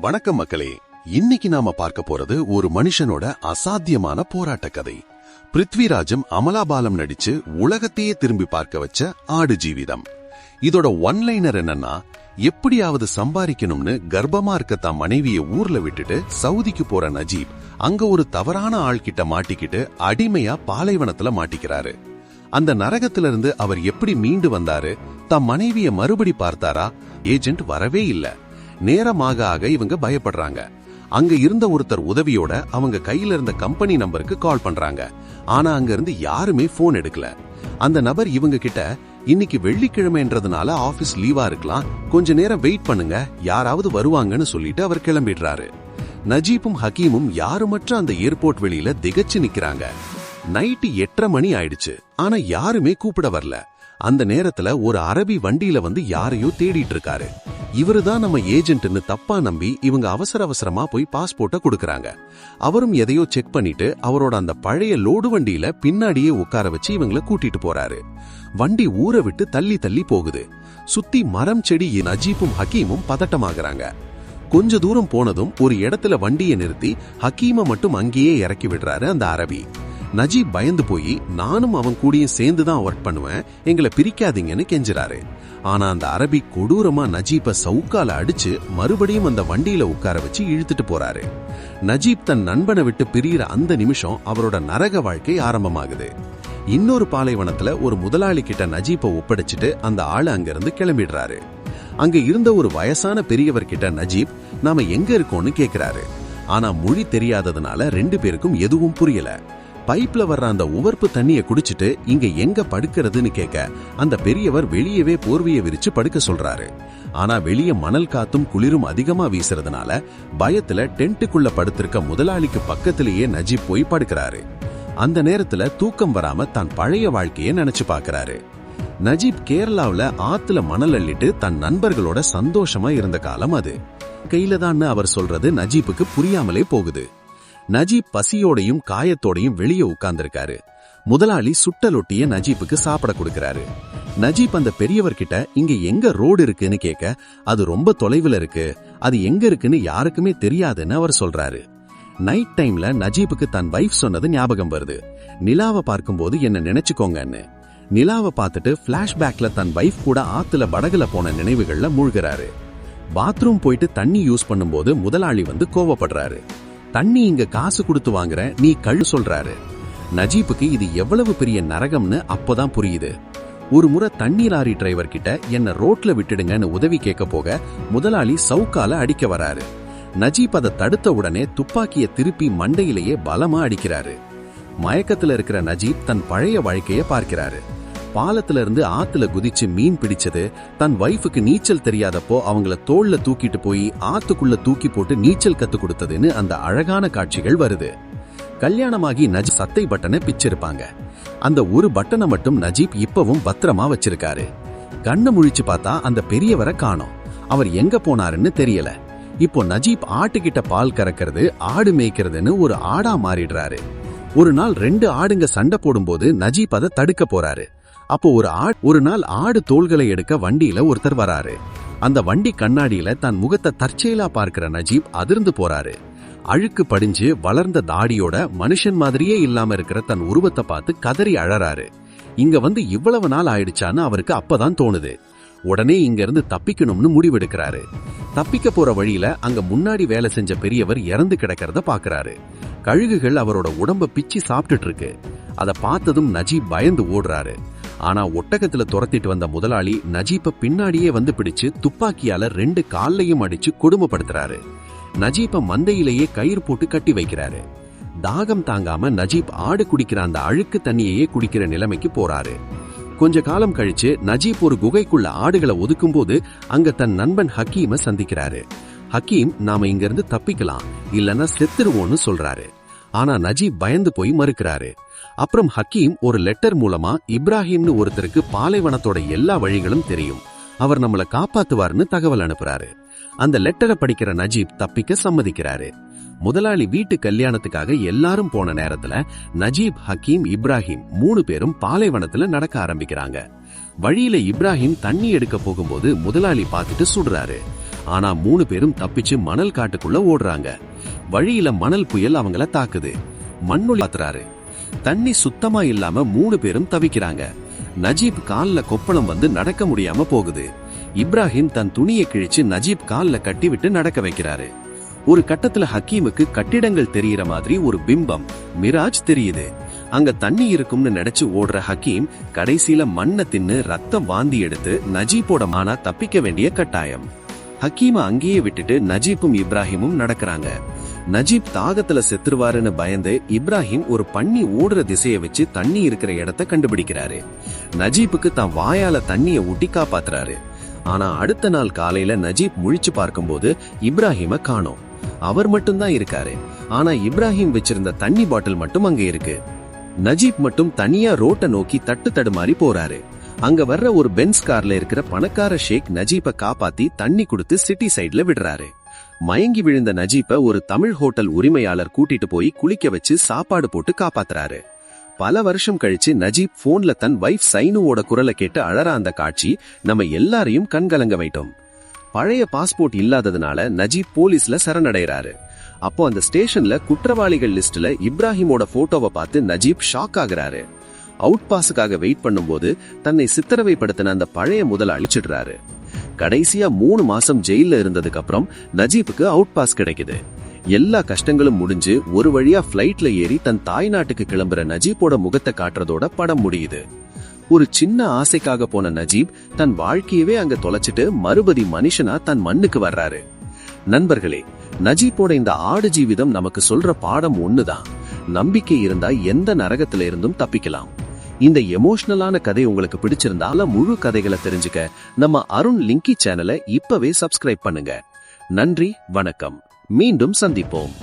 வணக்கம் மக்களே. இன்னைக்கு நாம பார்க்க போறது ஒரு மனுஷனோட அசாத்தியமான போராட்ட கதை. பிருத்விராஜம் அமலாபாலம் நடிச்சு உலகத்தையே திரும்பி பார்க்க வச்ச ஆடு ஜீவிதம். இதோட ஒன் லைனர் என்னன்னா எப்படியாவது சம்பாதிக்கணும்னு கர்ப்பமா இருக்க தான் மனைவிய ஊர்ல விட்டுட்டு சவுதிக்கு போற நஜீப் அங்க ஒரு தவறான ஆள்கிட்ட மாட்டிக்கிட்டு அடிமையா பாலைவனத்துல மாட்டிக்கிறாரு. அந்த நரகத்திலிருந்து அவர் எப்படி மீண்டு வந்தாரு? தம் மனைவிய மறுபடி பார்த்தாரா? ஏஜென்ட் வரவே இல்ல. நேரமாக ஆக இவங்க பயப்படுறாங்க. அங்க இருந்த ஒருத்தர் உதவியோட அவங்க கையில இருந்த கம்பெனி நம்பருக்கு கால் பண்றாங்க. ஆனா அங்க இருந்து யாருமே போன் எடுக்கல. அந்த நபர் இவங்க கிட்ட இன்னைக்கு வெள்ளிக்கிழமைன்றதுனால ஆபீஸ் லீவா இருக்கலாம். கொஞ்ச நேரம் வெயிட் பண்ணுங்க. யாராவது வருவாங்கன்னு சொல்லிட்டு அவர் கிளம்பிடுறாரு. நஜீப்பும் ஹக்கீமும் யாருமற்ற அந்த ஏர்போர்ட் வெளியில திகச்சு நிக்கிறாங்க. நைட்டு எட்டரை மணி ஆயிடுச்சு. ஆனா யாருமே கூப்பிட வரல. அந்த நேரத்துல ஒரு அரபி வண்டியில வந்து யாரையோ தேடிட்டு இருக்காரு. இவருதான் நம்ம ஏஜென்ட்னு தப்பா நம்பி இவங்க அவசர அவசரமா போய் பாஸ்போர்ட்ட கொடுக்கறாங்க. அவரும் எதையோ செக் பண்ணிட்டு அவரோட அந்த பழைய லோடு வண்டியில பின்னாடியே உட்கார வச்சு இவங்கள கூட்டிட்டு போறாரு. வண்டி ஊரை விட்டு தள்ளி தள்ளி போகுது. சுத்தி மரம் செடி நஜீப்பும் ஹக்கீமும் பதட்டமாகறாங்க. கொஞ்ச தூரம் போனதும் ஒரு இடத்துல வண்டியை நிறுத்தி ஹக்கீமை மட்டும் அங்கேயே இறக்கி விடுறாரு அந்த அரபி. நஜீப் பயந்து போய் நானும் அவன் கூடயும் சேர்ந்து தான் ஒர்க் பண்ணுவேன் எங்களை பிரிக்காதீங்கன்னு கெஞ்சுறாரு. ஆனா அந்த அரபி கொடூரமா நஜீப்ப சவுக்கால அடிச்சு மறுபடியும் அந்த வண்டியில உட்கார வச்சு இழுத்துட்டு போறாரு. நஜீப் தன் நண்பனை விட்டு பிரியிற அந்த நிமிஷம் அவரோட நரக வாழ்க்கை ஆரம்பமாகுது. இன்னொரு பாலைவனத்துல ஒரு முதலாளி கிட்ட நஜீப்பை ஒப்படைச்சிட்டு அந்த ஆளு அங்கிருந்து கிளம்பிடுறாரு. அங்க இருந்த ஒரு வயசான பெரியவர் கிட்ட நஜீப் நாம எங்க இருக்கோம்னு கேக்குறாரு. ஆனா மொழி தெரியாததுனால ரெண்டு பேருக்கும் எதுவும் புரியல. பைப்ல வர்ற அந்த உவர்ப்பு தண்ணிய குடிச்சிட்டு இங்க எங்க படுக்கிறதுன்னு கேட்க அந்த பெரியவர் வெளியவே போர்வையை விரிச்சு படுக்க சொல்றாரு. ஆனா வெளிய மணல் காத்தும் குளிரும் அதிகமா வீசுறதுனால பயத்துல டென்ட்டுக்குள்ள படுத்திருக்க முதலாளிக்கு பக்கத்திலேயே நஜீப் போய் படுக்கிறாரு. அந்த நேரத்துல தூக்கம் வராம தான் பழைய வாழ்க்கைய நினைச்சு பாக்குறாரு. நஜீப் கேரளாவுல ஆத்துல மணல் அள்ளிட்டு தன் நண்பர்களோட சந்தோஷமா இருந்த காலம் அது. கையில தான் அவர் சொல்றது நஜீப்புக்கு புரியாமலே போகுது. நஜீப் பசியோடையும் காயத்தோடையும் வெளியே உட்கார்ந்திருக்காரு. முதலாளி சுட்டலொட்டிய நஜீப்புக்கு சாப்பிட கொடுக்கறாரு. நஜீப் அந்த பெரியவர்கிட்ட இங்க எங்க ரோடு இருக்குன்னு கேட்க அது ரொம்ப தொலைவில் இருக்கு. அது எங்க இருக்குன்னு யாருக்குமே தெரியாதுன்னு அவர் சொல்றாரு. நைட் டைம்ல நஜீப்புக்கு தன் வைஃப் சொன்னது ஞாபகம் வருது. நிலாவை பார்க்கும்போது என்ன நினைச்சுக்கோங்கன்னு. நிலாவை பார்த்துட்டு பிளாஷ்பேக்ல தன் வைஃப் கூட ஆத்துல படகுல போன நினைவுகள்ல மூழ்கிறாரு. பாத்ரூம் போயிட்டு தண்ணி யூஸ் பண்ணும்போது முதலாளி வந்து கோவப்படுறாரு. தண்ணி இங்க காசு கொடுத்து வாங்குற நீ கழு சொல்றாரு. நஜீப்புக்கு இது எவ்வளவு பெரிய நரகம்னு அப்போதான் புரியுது. ஒரு முறை தண்ணி லாரி டிரைவர் கிட்ட என்ன ரோட்ல விட்டுடுங்கன்னு உதவி கேட்க போக முதலாளி சவுக்கால அடிக்க வராரு. நஜீப் அதை தடுத்த உடனே துப்பாக்கிய திருப்பி மண்டையிலேயே பலமா அடிக்கிறாரு. மயக்கத்துல இருக்கிற நஜீப் தன் பழைய வாழ்க்கையை பார்க்கிறாரு. பாலத்துல இருந்து ஆத்துல குதிச்சு மீன் பிடிச்சது. தன் வைஃபுக்கு நீச்சல் தெரியாதப்போ அவங்கள தோல்ல தூக்கிட்டு போய் ஆத்துக்குள்ள தூக்கி போட்டு நீச்சல் கத்து கொடுத்ததுன்னு அந்த அழகான காட்சிகள் வருது. கல்யாணமாகி நஜ் சத்தை பட்டனை பிச்சிருப்பாங்க. அந்த ஒரு பட்டனை மட்டும் நஜீப் இப்பவும் பத்திரமா வச்சிருக்காரு. கண்ணை முழிச்சு பார்த்தா அந்த பெரியவரை காணோம். அவர் எங்க போனாருன்னு தெரியல. இப்போ நஜீப் ஆட்டுக்கிட்ட பால் கறக்கிறது ஆடு மேய்க்கிறதுன்னு ஒரு ஆடா மாறிடுறாரு. ஒரு நாள் ரெண்டு ஆடுங்க சண்டை போடும்போது நஜீப் அதை தடுக்க போறாரு. அப்போ ஒரு ஆடு ஒரு நாள் ஆடு தோள்களை எடுக்க வண்டியில ஒருத்தர் வராரு. அந்த வண்டி கண்ணாடியில தன் முகத்தை தற்செயலா பார்க்கிற நஜீப் அதிர்ந்து போறாரு. அழுக்கு படிஞ்சு வளர்ந்த தாடியோட மனுஷன் மாதிரியே இல்லாம இருக்கிற தன் உருவத்தை பார்த்து கதறி அழறாரு. இங்க வந்து இவ்வளவு நாள் ஆயிடுச்சான்னு அவருக்கு அப்பதான் தோணுது. உடனே இங்க இருந்து தப்பிக்கணும்னு முடிவெடுக்கிறாரு. தப்பிக்க போற வழியில அங்க முன்னாடி வேலை செஞ்ச பெரியவர் இறந்து கிடக்கிறத பாக்குறாரு. கழுகுகள் அவரோட உடம்ப பிச்சு சாப்பிட்டுட்டு இருக்கு. அதை பார்த்ததும் நஜீப் பயந்து ஓடுறாரு. ஆனா ஒட்டகத்துல துரத்திட்டு வந்த முதலாளி நஜீப்ப பின்னாடியே வந்து பிடிச்சு துப்பாக்கியால ரெண்டு கால்லையும் அடிச்சு கொடுமைப்படுத்துறாரு. நஜீப்ப மந்தையிலேயே கயிறு போட்டு கட்டி வைக்கிறாரு. தாகம் தாங்காம நஜீப் ஆடு குடிக்கிற அந்த அழுக்கு தண்ணியையே குடிக்கிற நிலைமைக்கு போறாரு. கொஞ்ச காலம் கழிச்சு நஜீப் ஒரு குகைக்குள்ள ஆடுகளை ஒதுக்கும் போது அங்க தன் நண்பன் ஹக்கீம சந்திக்கிறாரு. ஹக்கீம் நாம இங்க இருந்து தப்பிக்கலாம் இல்லைன்னா செத்துருவோம்னு சொல்றாரு. ஆனா நஜீப் பயந்து போய் மறுக்கிறாரு. அப்புறம் ஹக்கீம் ஒரு லெட்டர் மூலமா இப்ராஹிம்னு ஒருத்தருக்கு பாலைவனத்தோட எல்லா வழிகளும் தெரியும். அவர் நம்மள காப்பாத்துவார்னு தகவல் அனுப்புறாரு. அந்த லெட்டரை படிக்கிற நஜீப் தப்பிக்க சம்மதிக்கிறாரு. முதலாளி வீட்டு கல்யாணத்துக்காக எல்லாரும் போன நேரத்துல நஜீப் ஹக்கீம் இப்ராஹிம் மூணு பேரும் பாலைவனத்துல நடக்க ஆரம்பிக்கிறாங்க. வழியில இப்ராஹிம் தண்ணி எடுக்க போகும்போது முதலாளி பார்த்துட்டு சுடுறாரு. ஆனா மூணு பேரும் தப்பிச்சு மணல் காட்டுக்குள்ள ஓடுறாங்க. வழியில மணல் புயல் அவங்கள தாக்குது. மண்ணுள்ளாத்துறாரு பாத்துறாரு. தண்ணி சுத்தமா இல்லாம மூணு பேரும் தவிக்கிறாங்க. நஜீப் கால்ல கொப்பளம் வந்து நடக்க முடியாம போகுது. இப்ராஹிம் தன் துணியை கிழிச்சு நஜீப் கால்ல கட்டி விட்டு நடக்க வைக்கிறாரு. ஒரு கட்டத்துல ஹக்கீமுக்கு கட்டிடங்கள் தெரியற மாதிரி ஒரு பிம்பம் மிராஜ் தெரியுது. அங்க தண்ணி இருக்கும்னு நினைச்சு ஓடுற ஹக்கீம் கடைசியில மண்ணை தின்னு ரத்தம் வாந்தி எடுத்து நஜீப்போட மானா தப்பிக்க வேண்டிய கட்டாயம். ஹக்கீம அங்கேயே விட்டுட்டு நஜீப்பும் இப்ராஹிமும் நடக்கிறாங்க. நஜீப் தாகத்துல செத்துருவாருன்னு பயந்து இப்ராஹிம் ஒரு பண்ணி ஓடுற திசைய வச்சு தண்ணி இருக்கிற இடத்த கண்டுபிடிக்கிறாரு. நஜீப்புக்கு தான் வாயால தண்ணிய ஊட்டி காப்பாத்துறாரு. ஆனா அடுத்த நாள் காலையில நஜீப் முழிச்சு பார்க்கும்போது இப்ராஹிம காணோம். அவர் மட்டும்தான் இருக்காரு. ஆனா இப்ராஹிம் வச்சிருந்த தண்ணி பாட்டில் மட்டும் அங்க இருக்கு. நஜீப் மட்டும் தனியா ரோட்ட நோக்கி தட்டு தடுமாறி போறாரு. அங்க வர்ற ஒரு பென்ஸ் கார்ல இருக்கிற பணக்கார ஷேக் நஜீப்ப காப்பாத்தி தண்ணி கொடுத்து சிட்டி சைடுல விடுறாரு. மயங்கி விழுந்த நஜீப்ப ஒரு தமிழ் ஹோட்டல் உரிமையாளர் கூட்டிட்டு போய் குளிக்க வச்சு சாப்பாடு போட்டு காப்பாத்துறாரு. பல வருஷம் கழிச்சு நஜீப் போன்ல தன் வைஃப் சைனுவோட குரலை கேட்டு அழற அந்த காட்சி நம்ம எல்லாரையும் கண்கலங்க வைட்டோம் பழைய பாஸ்போர்ட் இல்லாததுனால நஜீப் போலீஸ்ல சரணடைறாரு அப்போ அந்த ஸ்டேஷன்ல குற்றவாளிகள் லிஸ்ட்ல இப்ராஹிமோட போட்டோவை பார்த்து நஜீப் ஷாக் ஆகுறாரு. அவுட் பாஸுக்காக வெயிட் பண்ணும்போது தன்னை சித்திரவைப்படுத்தின அந்த பழைய முதல அழிச்சிடுறாரு. கடைசியா மூணு மாசம் ஜெயில இருந்ததுக்கு அப்புறம் நஜீப்புக்கு அவுட் பாஸ் கிடைக்குது. எல்லா கஷ்டங்களும் முடிஞ்சு ஒரு வழியா ஃபிளைட்ல ஏறி தன் தாய் நாட்டுக்கு கிளம்புற நஜீப்போட முகத்தை காட்டுறதோட படம் முடியுது. ஒரு சின்ன ஆசைக்காக போன நஜீப் தன் வாழ்க்கையவே அங்க தொலைச்சிட்டு மறுபடி மனுஷனா தன் மண்ணுக்கு வர்றாரு. நண்பர்களே நஜீப்போட இந்த ஆடு ஜீவிதம் நமக்கு சொல்ற பாடம் ஒண்ணுதான். நம்பிக்கை இருந்தா எந்த நரகத்துல இருந்தும் தப்பிக்கலாம். இந்த எமோஷனலான கதை உங்களுக்கு பிடிச்சிருந்தால முழு கதைகளை தெரிஞ்சுக்க நம்ம அருண் லிங்கி சேனலை இப்பவே சப்ஸ்கிரைப் பண்ணுங்க. நன்றி வணக்கம். மீண்டும் சந்திப்போம்.